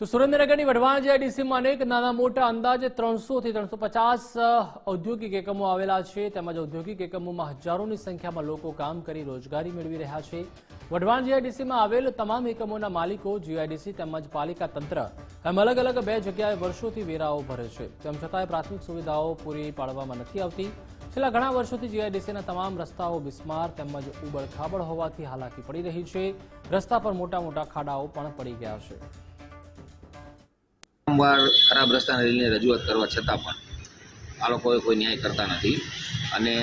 તો સુરેન્દ્રનગરની વઢવાણ જીઆઈડીસીમાં અનેક નાના મોટા અંદાજે ત્રણસોથી ત્રણસો પચાસ ઔદ્યોગિક એકમો આવેલા છે. તેમજ ઔદ્યોગિક એકમોમાં હજારોની સંખ્યામાં લોકો કામ કરી રોજગારી મેળવી રહ્યા છે. વઢવાણ જીઆઈડીસીમાં આવેલ તમામ એકમોના માલિકો જીઆઈડીસી તેમજ પાલિકા તંત્ર એમ અલગ અલગ બે જગ્યાએ વર્ષોથી વેરાઓ ભરે છે. તેમ છતાંય પ્રાથમિક સુવિધાઓ પૂરી પાડવામાં નથી આવતી. છેલ્લા ઘણા વર્ષોથી જીઆઈડીસીના તમામ રસ્તાઓ બિસ્માર તેમજ ઉબડખાબડ હોવાથી હાલાકી પડી રહી છે. રસ્તા પર મોટા મોટા ખાડાઓ પણ પડી ગયા છે. વારંવાર ખરાબ રસ્તાને લઈને રજૂઆત કરવા છતાં પણ આ લોકોએ કોઈ ન્યાય કરતા નથી. અને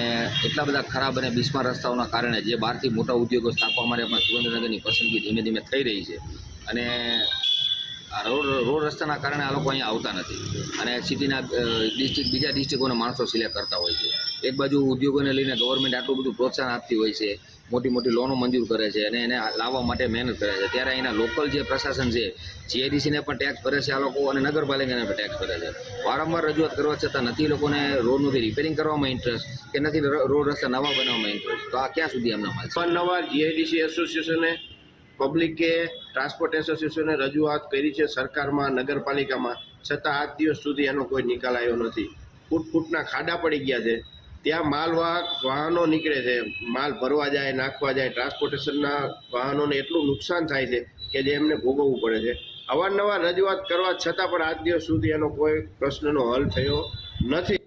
એટલા બધા ખરાબ અને બિસ્માર રસ્તાઓના કારણે જે બહારથી મોટા ઉદ્યોગો સ્થાપવા માટે પણ સુરેન્દ્રનગરની પસંદગી ધીમે ધીમે થઈ રહી છે. અને આ રોડ રોડ રસ્તાના કારણે આ લોકો અહીંયા આવતા નથી. અને સિટીના ડિસ્ટ્રિક્ટ, બીજા ડિસ્ટ્રિક્ટોના માણસો સિલેક્ટ કરતા હોય છે. એક બાજુ ઉદ્યોગોને લઈને ગવર્મેન્ટ આટલું બધું પ્રોત્સાહન આપતી હોય છે મોટી મોટી લોનો મંજૂર કરે છે અને એને લાવવા માટે મહેનત કરે છે. ત્યારે અહીંના લોકલ જે પ્રશાસન છે જીઆઈડીસીને પણ ટેક્સ ભરે છે આ લોકો અને નગરપાલિકાને પણ ટેક્સ ભરે છે. વારંવાર રજૂઆત કરવા છતાં નથી લોકોને રોડનું રિપેરિંગ કરવામાં ઇન્ટરેસ્ટ કે નથી રોડ રસ્તા નવા બનાવવામાં ઇન્ટરેસ્ટ તો આ ક્યાં સુધી એમના માં નવા જીઆઈડીસી એસોસિએશને પબ્લિકે ટ્રાન્સપોર્ટ એસોસિએશને રજૂઆત કરી છે સરકારમાં, નગરપાલિકામાં. છતાં આજ દિવસ સુધી એનો કોઈ નિકાલ આવ્યો નથી. ફૂટ ફૂટના ખાડા પડી ગયા છે. ત્યાં માલવાહક વાહનો નીકળે છે. માલ ભરવા જાય, નાખવા જાય ટ્રાન્સપોર્ટેશનના વાહનોને એટલું નુકસાન થાય છે કે જે એમને ભોગવવું પડે છે. અવારનવાર રજૂઆત કરવા છતાં પણ આજ દિવસ સુધી એનો કોઈ પ્રશ્નનો હલ થયો નથી.